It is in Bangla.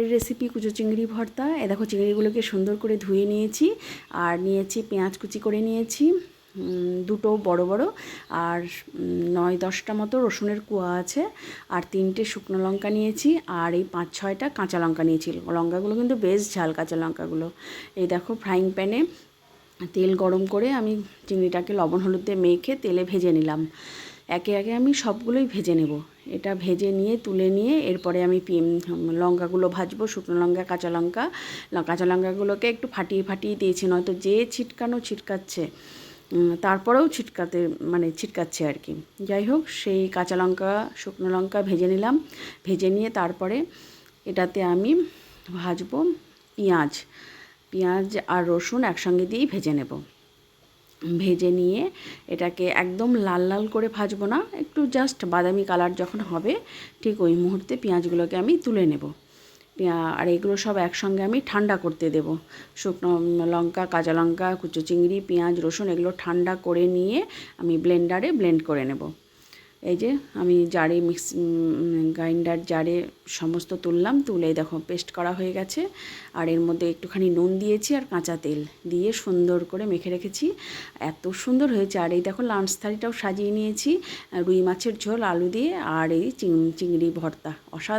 এর রেসিপি কুচো চিংড়ি ভর্তা। এ দেখো চিংড়িগুলোকে সুন্দর করে ধুয়ে নিয়েছি আর নিয়েছি পেঁয়াজ কুচি করে নিয়েছি দুটো বড় বড় আর নয় দশটা মতো রসুনের কুয়া আছে আর তিনটে শুকনো লঙ্কা নিয়েছি আর এই পাঁচ ছয়টা কাঁচা লঙ্কা নিয়েছি। লঙ্কাগুলো কিন্তু বেশ ঝাল কাঁচা লঙ্কাগুলো। এই দেখো ফ্রাইং প্যানে তেল গরম করে আমি চিংড়িটাকে লবণ হলুদে মেখে তেলে ভেজে নিলাম। একে একে আমি সবগুলোই ভেজে নেব। এটা ভেজে নিয়ে, তুলে নিয়ে, এরপরে আমি লঙ্কাগুলো ভাজবো, শুকনো লঙ্কা, কাঁচা লঙ্কা। কাঁচা লঙ্কাগুলোকে একটু ফাটিয়ে ফাটিয়ে দিয়েছি, নয়তো যে ছিটকানো ছিটকাচ্ছে তারপরেও ছিটকাতে মানে ছিটকাচ্ছে আর কি। যাই হোক, সেই কাঁচা লঙ্কা, শুকনো লঙ্কা ভেজে নিলাম। ভেজে নিয়ে তারপরে এটাতে আমি ভাজবো পেঁয়াজ। পেঁয়াজ আর রসুন একসঙ্গে দিয়েই ভেজে নেব। ভেজে নিয়ে এটাকে একদম লাল লাল করে ভাজবো না, একটু জাস্ট বাদামি কালার যখন হবে, ঠিক ওই মুহূর্তে পেঁয়াজগুলোকে আমি তুলে নেব। আর এগুলো সব একসঙ্গে আমি ঠান্ডা করতে দেব। শুকনো লঙ্কা, কাঁচা লঙ্কা, কুচো চিংড়ি, পেঁয়াজ, রসুন এগুলো ঠান্ডা করে নিয়ে আমি ব্লেন্ডারে ব্লেন্ড করে নেব। এই যে আমি জারে মিক্স গ্রাইন্ডার জারে সমস্ত তুললাম, তুলে দেখো পেস্ট করা হয়ে গেছে। আর এর মধ্যে একটুখানি নুন দিয়েছি আর কাঁচা তেল দিয়ে সুন্দর করে মেখে রেখেছি। এত সুন্দর হয়েছে। আর এই দেখো লাঞ্চ থালিটাও সাজিয়ে নিয়েছি, রুই মাছের ঝোল, আলু দিয়ে, আর এই চিংড়ি ভর্তা। অসাধারণ